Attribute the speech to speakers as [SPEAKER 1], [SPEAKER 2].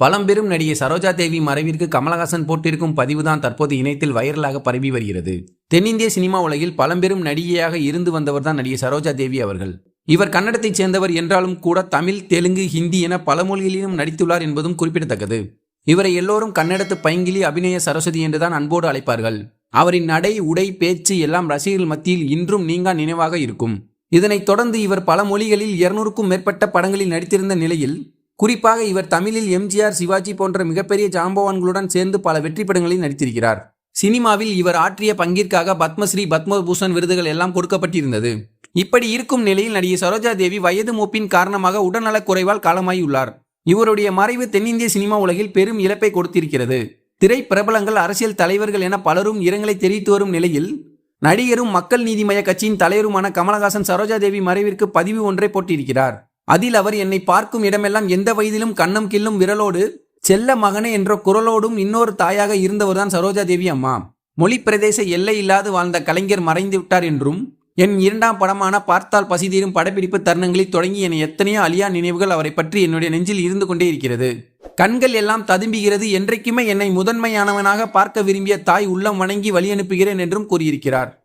[SPEAKER 1] பழம்பெரும் நடிகை சரோஜா தேவி மறைவிற்கு கமலஹாசன் போட்டிருக்கும் பதிவுதான் தற்போது இணையத்தில் வைரலாக பரவி வருகிறது. தென்னிந்திய சினிமா உலகில் பழம்பெரும் நடிகையாக இருந்து வந்தவர்தான் நடிகை சரோஜா தேவி அவர்கள். இவர் கன்னடத்தைச் சேர்ந்தவர் என்றாலும் கூட தமிழ் தெலுங்கு ஹிந்தி என பல மொழிகளிலும் நடித்துள்ளார் என்பதும் குறிப்பிடத்தக்கது. இவரை எல்லோரும் கன்னடத்து பைங்கிலி அபிநய சரஸ்வதி என்றுதான் அன்போடு அழைப்பார்கள். அவரின் நடை உடை பேச்சு எல்லாம் ரசிகர்கள் மத்தியில் இன்றும் நீங்கா நினைவாக இருக்கும். இதனைத் தொடர்ந்து இவர் பல மொழிகளில் இருநூறுக்கும் மேற்பட்ட படங்களில் நடித்திருந்த நிலையில் குறிப்பாக இவர் தமிழில் எம்ஜிஆர் சிவாஜி போன்ற மிகப்பெரிய ஜாம்பவான்களுடன் சேர்ந்து பல வெற்றி படங்களில் நடித்திருக்கிறார். சினிமாவில் இவர் ஆற்றிய பங்கிற்காக பத்மஸ்ரீ பத்மபூஷன் விருதுகள் எல்லாம் கொடுக்கப்பட்டிருந்தது. இப்படி இருக்கும் நிலையில் நடிகை சரோஜா தேவி வயது மூப்பின் காரணமாக உடல்நலக் குறைவால் காலமாகியுள்ளார் இவருடைய மறைவு தென்னிந்திய சினிமா உலகில் பெரும் இழப்பை கொடுத்திருக்கிறது. திரை பிரபலங்கள் அரசியல் தலைவர்கள் என பலரும் இரங்கலை தெரிவித்து வரும் நிலையில் நடிகரும் மக்கள் நீதி மய்ய கட்சியின் தலைவருமான கமலஹாசன் சரோஜா தேவி மறைவிற்கு பதிவு ஒன்றை போட்டியிருக்கிறார் அதில் அவர் என்னை பார்க்கும் இடமெல்லாம் எந்த வயதிலும் கண்ணம் கில்லும் விரலோடு செல்ல மகனே என்ற குரலோடும் இன்னொரு தாயாக இருந்தவர்தான் சரோஜா தேவி அம்மா. மொழி பிரதேச எல்லை இல்லாது வாழ்ந்த கலைஞர் மறைந்து விட்டார் என்றும் என் இரண்டாம் படமான பார்த்தால் பசிதீரும் படப்பிடிப்பு தருணங்களில் தொடங்கி என எத்தனையோ அழியா நினைவுகள் அவரை பற்றி என்னுடைய நெஞ்சில் இருந்து கொண்டே இருக்கிறது. கண்கள் எல்லாம் ததும்புகிறது என்றைக்குமே என்னை முதன்மையானவனாக பார்க்க விரும்பிய தாய் உள்ளம் வணங்கி வழி அனுப்புகிறேன் என்றும் கூறியிருக்கிறார்.